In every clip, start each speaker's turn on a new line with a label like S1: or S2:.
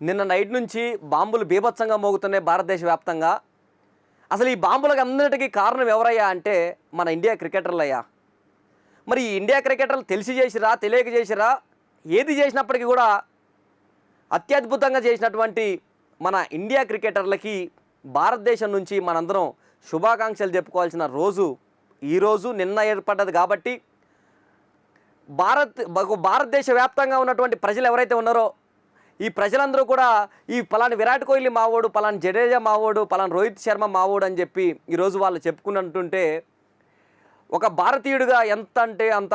S1: నిన్న నైట్ నుంచి బాంబులు బీభత్సంగా మోగుతున్నాయి భారతదేశ వ్యాప్తంగా. అసలు ఈ బాంబులకు అందరికీ కారణం ఎవరయ్యా అంటే మన ఇండియా క్రికెటర్లు అయ్యా మరి ఈ ఇండియా క్రికెటర్లు తెలిసి చేసిరా తెలియక చేసిరా? ఏది చేసినప్పటికీ కూడా అత్యద్భుతంగా చేసినటువంటి మన ఇండియా క్రికెటర్లకి భారతదేశం నుంచి మనందరం శుభాకాంక్షలు చెప్పుకోవాల్సిన రోజు ఈరోజు నిన్న ఏర్పడ్డది కాబట్టి భారత్ భారతదేశ వ్యాప్తంగా ఉన్నటువంటి ప్రజలు ఎవరైతే ఉన్నారో ఈ ప్రజలందరూ కూడా ఈ పలాని విరాట్ కోహ్లీ మావోడు పలాని జడేజా మావోడు పలాని రోహిత్ శర్మ మావోడు అని చెప్పి ఈరోజు వాళ్ళు చెప్పుకున్నట్టుంటే ఒక భారతీయుడిగా ఎంత అంటే అంత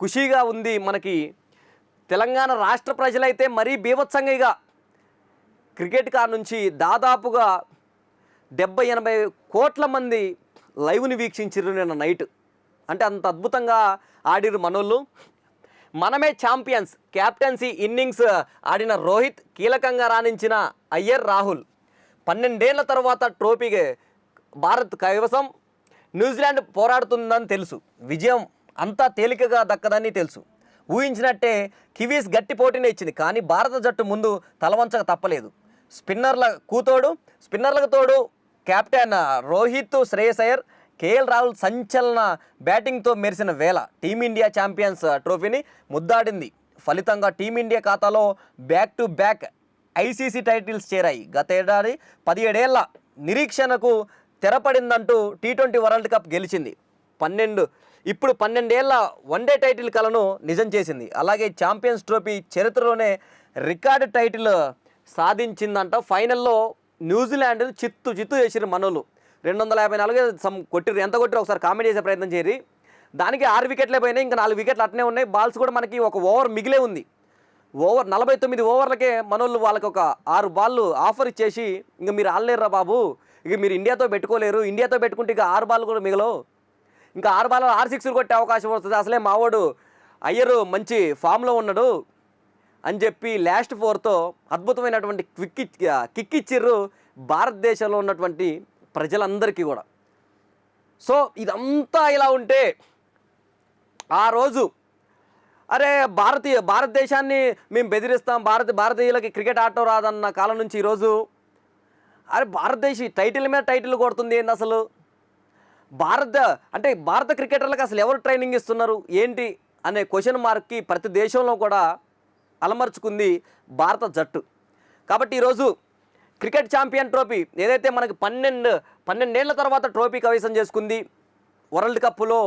S1: ఖుషీగా ఉంది మనకి. తెలంగాణ రాష్ట్ర ప్రజలైతే మరీ బీభత్సంగిగా క్రికెట్ కార్ నుంచి దాదాపుగా డెబ్బై ఎనభై కోట్ల మంది లైవ్ని వీక్షించారు నిన్న నైట్. అంటే అంత అద్భుతంగా ఆడిరు మనోళ్ళు. మనమే ఛాంపియన్స్. క్యాప్టెన్సీ ఇన్నింగ్స్ ఆడిన రోహిత్ కీలకంగా రాణించిన అయ్యర్ రాహుల్. పన్నెండేళ్ళ తర్వాత ట్రోఫీకి భారత్ కైవసం. న్యూజిలాండ్ పోరాడుతుందని తెలుసు. విజయం అంతా తేలికగా దక్కదని తెలుసు. ఊహించినట్టే కివీస్ గట్టి పోటీనే ఇచ్చింది. కానీ భారత జట్టు ముందు తలవంచక తప్పలేదు. స్పిన్నర్ల కూతోడు స్పిన్నర్లకు తోడు కెప్టెన్ రోహిత్ శ్రేయస్ అయ్యర్ కేఎల్ రాహుల్ సంచలన బ్యాటింగ్తో మెరిసిన వేళ టీమిండియా ఛాంపియన్స్ ట్రోఫీని ముద్దాడింది. ఫలితంగా టీమిండియా ఖాతాలో back to back ICC titles చేరాయి. గతేడాది పదిహేడేళ్ళ నిరీక్షణకు తెరపడిందంటూ టీ ట్వంటీ వరల్డ్ కప్ గెలిచింది. పన్నెండు ఇప్పుడు పన్నెండేళ్ళ వన్డే టైటిల్ కలను నిజం చేసింది. అలాగే ఛాంపియన్స్ ట్రోఫీ చరిత్రలోనే రికార్డు టైటిల్ సాధించిందంట. ఫైనల్లో న్యూజిలాండ్ చిత్తు చిత్తు చేసిన మనోళ్ళు. రెండు వందల యాభై నాలుగు సమ్ కొట్టిరు ఎంత కొట్టిరు ఒకసారి కామెంట్ చేసే ప్రయత్నం చేయరు దానికి ఆరు వికెట్లే పోయినాయి ఇంకా నాలుగు వికెట్లు అట్నే ఉన్నాయి. బాల్స్ కూడా మనకి ఒక ఓవర్ మిగిలే ఉంది. ఓవర్ నలభై తొమ్మిది ఓవర్లకే మనోళ్ళు వాళ్ళకి ఒక ఆరు బాళ్ళు ఆఫర్ ఇచ్చేసి ఇంక మీరు ఆడలేరురా బాబు. ఇక మీరు ఇండియాతో పెట్టుకోలేరు. ఇండియాతో పెట్టుకుంటే ఇక ఆరు బాల్ కూడా మిగలవు. ఇంకా ఆరు బాల్ ఆరు సిక్స్లు కొట్టే అవకాశం వస్తుంది. అసలే మావాడు అయ్యరు మంచి ఫామ్లో ఉన్నాడు అని చెప్పి లాస్ట్ ఫోర్తో అద్భుతమైనటువంటి క్విక్ కిక్ ఇచ్చిర్రు. భారతదేశంలో ఉన్నటువంటి ప్రజలందరికీ కూడా. సో ఇదంతా ఇలా ఉంటే ఆ రోజు అరే భారతీయ భారతదేశాన్ని మేము బెదిరిస్తాం భారత భారతీయులకి క్రికెట్ ఆడటం రాదన్న కాలం నుంచి ఈరోజు అరే భారతదేశ టైటిల్ మీద టైటిల్ కొడుతుంది ఏంది అసలు? భారత అంటే భారత క్రికెటర్లకు అసలు ఎవరు ట్రైనింగ్ ఇస్తున్నారు? ఏంటి? అనే క్వశ్చన్ మార్క్కి ప్రతి దేశంలో కూడా అలమర్చుకుంది భారత జట్టు. కాబట్టి ఈరోజు క్రికెట్ ఛాంపియన్ ట్రోఫీ ఏదైతే మనకి పన్నెండు పన్నెండేళ్ళ తర్వాత ట్రోఫీ కైవసం చేసుకుంది వరల్డ్ కప్లో.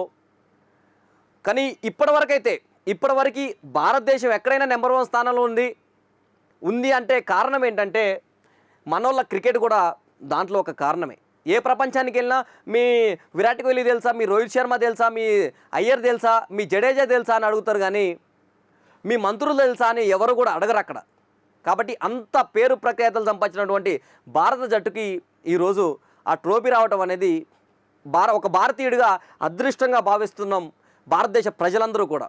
S1: కానీ ఇప్పటివరకైతే ఇప్పటివరకు భారతదేశం ఎక్కడైనా నెంబర్ వన్ స్థానంలో ఉంది. ఉంది అంటే కారణం ఏంటంటే మనోళ్ళ క్రికెట్ కూడా దాంట్లో ఒక కారణమే. ఏ ప్రపంచానికి వెళ్ళినా మీ విరాట్ కోహ్లీ తెలుసా మీ రోహిత్ శర్మ తెలుసా మీ అయ్యర్ తెలుసా మీ జడేజా తెలుసా అని అడుగుతారు కానీ మీ మంత్రులు తెలుసా అని ఎవరు కూడా అడగరు అక్కడ. కాబట్టి అంత పేరు ప్రఖ్యాతలు సంపాదించినటువంటి భారత జట్టుకి ఈరోజు ఆ ట్రోఫీ రావటం అనేది భార ఒక భారతీయుడిగా అదృష్టంగా భావిస్తున్నాం భారతదేశ ప్రజలందరూ కూడా.